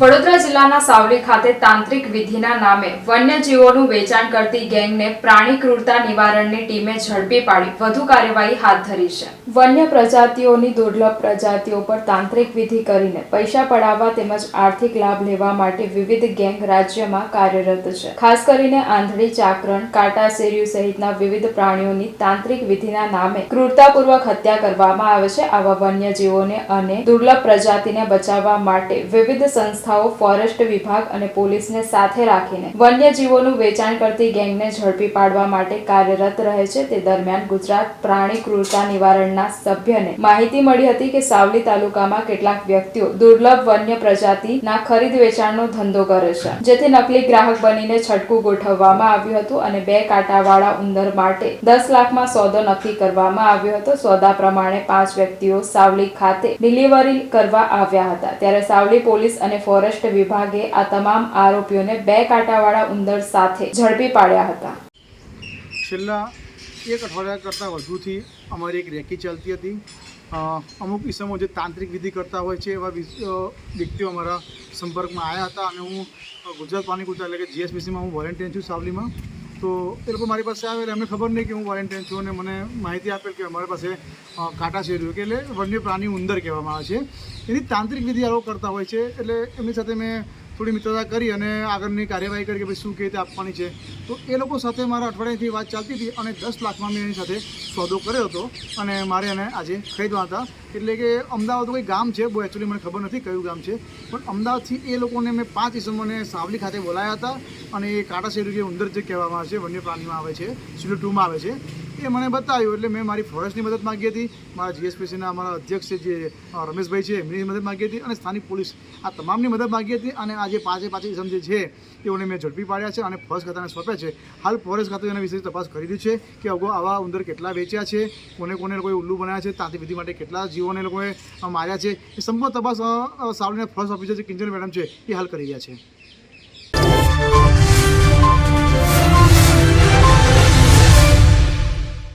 વડોદરા જિલ્લાના સાવલી ખાતે તાંત્રિક વિધિના નામે વન્યજીવોનું વેચાણ કરતી ગેંગને પ્રાણી ક્રૂરતા નિવારણની ટીમે ઝડપી પાડી. વધુ કાર્યવાહી હાથ ધરી છે. વન્ય પ્રજાતિઓની દુર્લભ પ્રજાતિઓ પર તાંત્રિક વિધિ કરીને પૈસા પડાવવા તેમજ આર્થિક લાભ લેવા માટે વિવિધ ગેંગ રાજ્યમાં કાર્યરત છે. ખાસ કરીને આંધળી, ચાકરણ, કાંટા શેરીયું સહિતના વિવિધ પ્રાણીઓની તાંત્રિક વિધિના નામે ક્રૂરતાપૂર્વક હત્યા કરવામાં આવે છે. આવા વન્યજીવોને અને દુર્લભ પ્રજાતિને બચાવવા માટે વિવિધ સંસ્થાઓ, ફોરેસ્ટ વિભાગ અને પોલીસને સાથે રાખીને વન્યજીવોનું વેચાણ કરતી ગેંગને ઝડપી પાડવા માટે કાર્યરત રહે છે. તે દરમિયાન ગુજરાત પ્રાણી ક્રૂરતા નિવારણના સભ્યને માહિતી મળી હતી કે સાવલી તાલુકામાં કેટલાક વ્યક્તિઓ દુર્લભ વન્ય પ્રજાતિના ખરીદ વેચાણનો ધંધો કરે છે, જેથી નકલી ગ્રાહક બનીને છટકું ગોઠવવામાં આવ્યું હતું અને બે કાંટાવાળા ઉંદર માટે દસ લાખમાં સોદો નક્કી કરવામાં આવ્યો હતો. સોદા પ્રમાણે પાંચ વ્યક્તિઓ સાવલી ખાતે ડિલિવરી કરવા આવ્યા હતા. ત્યારે સાવલી પોલીસ અને ફોરેસ્ટ વિભાગે આ તમામ આરોપીઓને બે કાંટાવાળા ઉંદર સાથે ઝડપી પાડ્યા હતા. છેલ્લા એક અઠવાડિયા કરતાં વધુથી અમારી એક રેકી ચાલતી હતી. અમુક ઇસમો જે તાંત્રિક વિધિ કરતા હોય છે એવા વ્યક્તિઓ અમારા સંપર્કમાં આવ્યા હતા અને હું ગુજરાત પાણી કુતા એટલે કે જીએસબીસીમાં હું વોલેન્ટિયર છું સાવલીમાં. તો એ લોકો મારી પાસે આવે એટલે એમને ખબર નહીં કે હું વોલેન્ટિયર છું અને મને માહિતી આપેલ કે અમારી પાસે કાંટા શેર્યું કે એટલે વન્ય પ્રાણી ઉંદર કહેવામાં આવે છે. એની તાંત્રિક વિધિ આવો કરતા હોય છે, એટલે એમની સાથે મેં થોડી મિત્રતા કરી અને આગળની કાર્યવાહી કરી કે ભાઈ શું કેવી રીતે આપવાની છે. તો એ લોકો સાથે મારા અઠવાડિયાથી વાત ચાલતી હતી અને દસ લાખમાં મેં એની સાથે સોદો કર્યો હતો અને મારે એને આજે ખરીદવા હતા. એટલે કે અમદાવાદ કોઈ ગામ છે, બહુ એકચ્યુઅલી મને ખબર નથી કયું ગામ છે. પણ અમદાવાદથી એ લોકોને મેં પાંચ ઇસમોને સાવલી ખાતે બોલાયા હતા અને એ કાંટા શેરી જે ઉંદર જે કહેવામાં આવે છે વન્ય પ્રાણીમાં આવે છે સિલો ટુમાં આવે છે. એ મને બતાવ્યું એટલે મેં મારી ફોરેસ્ટની મદદ માગી હતી. મારા જીએસપીસીના અમારા અધ્યક્ષ જે રમેશભાઈ છે, એમની મદદ માગી હતી અને સ્થાનિક પોલીસ આ તમામની મદદ માગી હતી અને આજે પાંચે પાંચે ઇસમ જે છે, તેઓને મેં ઝડપી પાડ્યા છે અને ફોરેસ્ટ ખાતાને સોંપ્યા છે. હાલ ફોરેસ્ટ ખાતું એના વિશે તપાસ કરી દીધી છે કે અગાઉ આવા ઉંદર કેટલા વેચ્યા છે, કોને કોને લોકોએ ઉલ્લુ બનાવ્યા છે તાંતી વિધિ માટે કેટલા જીવોને લોકોએ માર્યા છે. એ સંપૂર્ણ તપાસ સાવલીના ફોરેસ્ટ ઓફિસર જે કિંજલ મેડમ છે એ હાલ કરી રહ્યા છે.